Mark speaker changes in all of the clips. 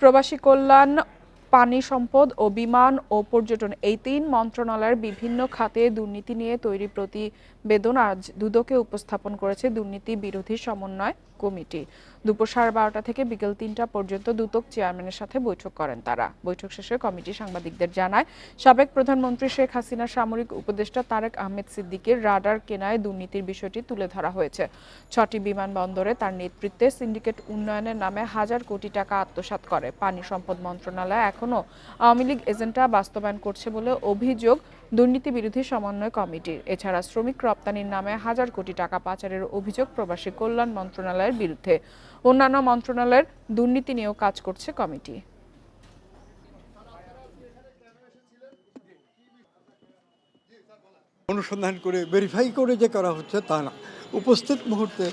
Speaker 1: প্রবাসী কল্যাণ পানি সম্পদ ও বিমান ও পর্যটন এই তিন মন্ত্রণালয়ের বিভিন্ন খাতে দুর্নীতি নিয়ে তৈরি প্রতিবেদন আজ দুদকে উপস্থাপন করেছে দুর্নীতি বিরোধী সমন্বয় কমিটি। দুপুর সাড়ে বারোটা থেকে বিকেল তিনটা পর্যন্ত দুদক চেয়ারম্যানের সাথে বৈঠক করেন তারা। বৈঠক শেষে কমিটি সাংবাদিকদের জানায়, সাবেক প্রধানমন্ত্রী শেখ হাসিনার সামরিক উপদেষ্টা তারেক আহমেদ সিদ্দিকের রাডার কেনায় দুর্নীতির বিষয়টি তুলে ধরা হয়েছে। ছটি বিমানবন্দরে তার নেতৃত্বে সিন্ডিকেট উন্নয়নের নামে হাজার কোটি টাকা আত্মসাৎ করে। পানি সম্পদ মন্ত্রণালয় এখনও আওয়ামী লীগ এজেন্ডা বাস্তবায়ন করছে বলে অভিযোগ দুর্নীতি বিরোধী সমন্বয় কমিটির। এছাড়া শ্রমিক রপ্তানির নামে হাজার কোটি টাকা পাচারের অভিযোগ প্রবাসী কল্যাণ মন্ত্রণালয়ের বিরুদ্ধে। অন্যান্য মন্ত্রণালয়ের দুর্নীতি নিয়েও কাজ করছে কমিটি।
Speaker 2: অনুসন্ধান করে ভেরিফাই করে যে করা হচ্ছে তা না। উপস্থিত মুহূর্তে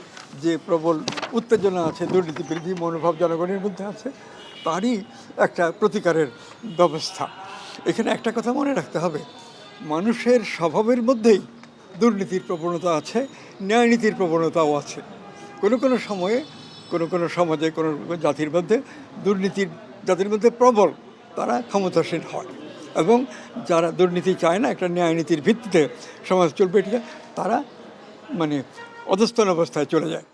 Speaker 2: যে প্রবল উত্তেজনা আছে, দুর্নীতি বিরোধী মনোভাব জনগণের মধ্যে আছে, তারই একটা প্রতিকারের ব্যবস্থা। এখানে একটা কথা মনে রাখতে হবে, মানুষের স্বভাবের মধ্যেই দুর্নীতির প্রবণতা আছে ন্যায়নীতির প্রবণতাও আছে। কোনো কোনো সময়ে, কোনো কোনো সমাজে, কোনো কোনো জাতির মধ্যে দুর্নীতির, জাতির মধ্যে প্রবল, তারা ক্ষমতাসীন হয়। এবং যারা দুর্নীতি চায় না, একটা ন্যায়নীতির ভিত্তিতে সমাজ চলবে, এটা তারা মানে অধস্তন অবস্থায় চলে যায়।